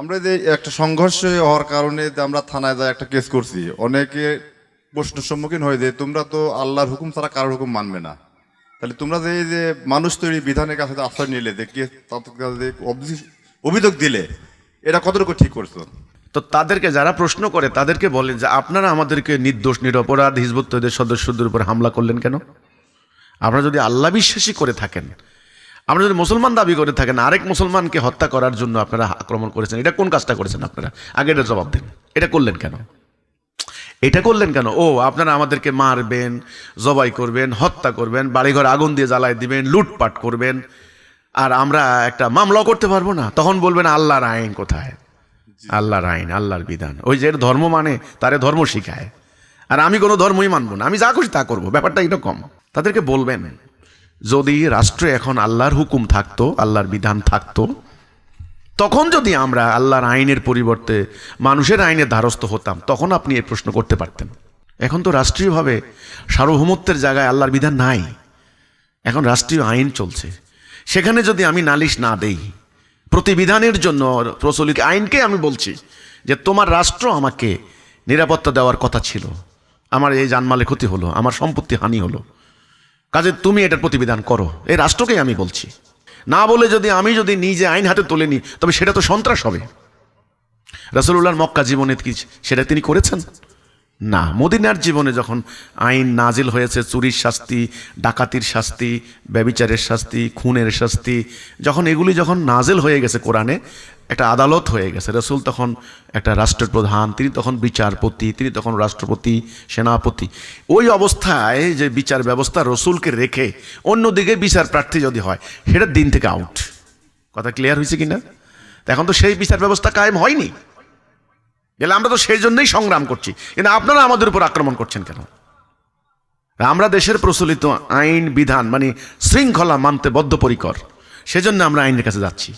আমরা যে একটা সংঘর্ষ হওয়ার কারণে আমরা থানায় যা একটা কেস করছি, অনেকে প্রশ্নের সম্মুখীন হয়ে যে তোমরা তো আল্লাহর হুকুম ছাড়া কারোর হুকুম মানবে না। তাহলে তোমরা যে যে মানুষ তৈরি বিধানের কাছে আশ্রয় নিলে, যে কেস তাদের অভিযোগ দিলে, এটা কতটুকু ঠিক করছ? তো তাদেরকে যারা প্রশ্ন করে, তাদেরকে বলেন যে আপনারা আমাদেরকে নির্দোষ, নিরপরাধ হিজবুত সদস্যদের উপর হামলা করলেন কেন? আপনারা যদি আল্লাহ বিশ্বাসী করে থাকেন আপনারা যদি মুসলমান দাবি করে থাকেন আরেক মুসলমানকে হত্যা করার জন্য আপনারা আক্রমণ করেছেন এটা কোন কাজটা করেছেন আপনারা? আগে এটা জবাব দিন। এটা করলেন কেন? এটা করলেন কেন? ও আপনারা আমাদেরকে মারবেন জবাই করবেন হত্যা করবেন বাড়িঘর আগুন দিয়ে জ্বালায় দিবেন লুটপাট করবেন আর আমরা একটা মামলাও করতে পারব না। তখন বলবেন আল্লাহর আইন কোথায়? আল্লাহর আইন আল্লাহর বিধান। ওই যে ধর্ম মানে তারে ধর্ম শিখায়। আর আমি কোনো ধর্মই মানবো না। আমি যা খুশি তা করব। ব্যাপারটা এরকম। তাদেরকে বলবেন যদি রাষ্ট্রে এখন আল্লাহর হুকুম থাকতো, আল্লাহর বিধান থাকতো, তখন যদি আমরা আল্লাহর আইনের পরিবর্তে মানুষের আইনের দ্বারস্থ হতাম, তখন আপনি এই প্রশ্ন করতে পারতেন। এখন তো রাষ্ট্রীয়ভাবে সার্বভৌমত্বের জায়গায় আল্লাহর বিধান নাই। এখন রাষ্ট্রীয় আইন চলছে। সেখানে যদি আমি নালিশ না দেই, প্রতিবিধানের জন্য প্রচলিত আইনকে আমি বলছি যে তোমার রাষ্ট্র আমাকে নিরাপত্তা দেওয়ার কথা ছিল। আমার এই জানমালে ক্ষতি হলো, আমার সম্পত্তি হানি হলো। কাজে তুমি এটার প্রতিবিধান করো। এই রাষ্ট্রকেই আমি বলছি। না বলে যদি আমি যদি নিজে আইন হাতে তুলে নিই, তবে সেটা তো সন্ত্রাস হবে। রাসুল্লাহর মক্কা জীবনে কি সেটা তিনি করেছেন? না, মদিনার জীবনে যখন আইন নাজিল হয়েছে, চুরির শাস্তি, ডাকাতির শাস্তি, ব্যবিচারের শাস্তি, খুনের শাস্তি, যখন এগুলি যখন নাজিল হয়ে গেছে কোরআনে, একটা আদালত হয়ে গেছে। রসুল তখন একটা রাষ্ট্রের প্রধান তিনি তখন বিচারপতি, তিনি তখন রাষ্ট্রপতি, সেনাপতি। ওই অবস্থায় যে বিচার ব্যবস্থা রসুলকে রেখে অন্যদিকে বিচার প্রার্থী যদি হয়, সেটা দিন থেকে আউট কথা ক্লিয়ার হয়েছে কিনা? তা এখন তো সেই বিচার ব্যবস্থা কায়েম হয়নি। গেলে আমরা তো সেই জন্যই সংগ্রাম করছি। কিন্তু আপনারা আমাদের উপর আক্রমণ করছেন কেন? আমরা দেশের প্রচলিত আইন, বিধান মানে শৃঙ্খলা মানতে বদ্ধপরিকর। সেজন্য আমরা আইনের কাছে যাচ্ছি।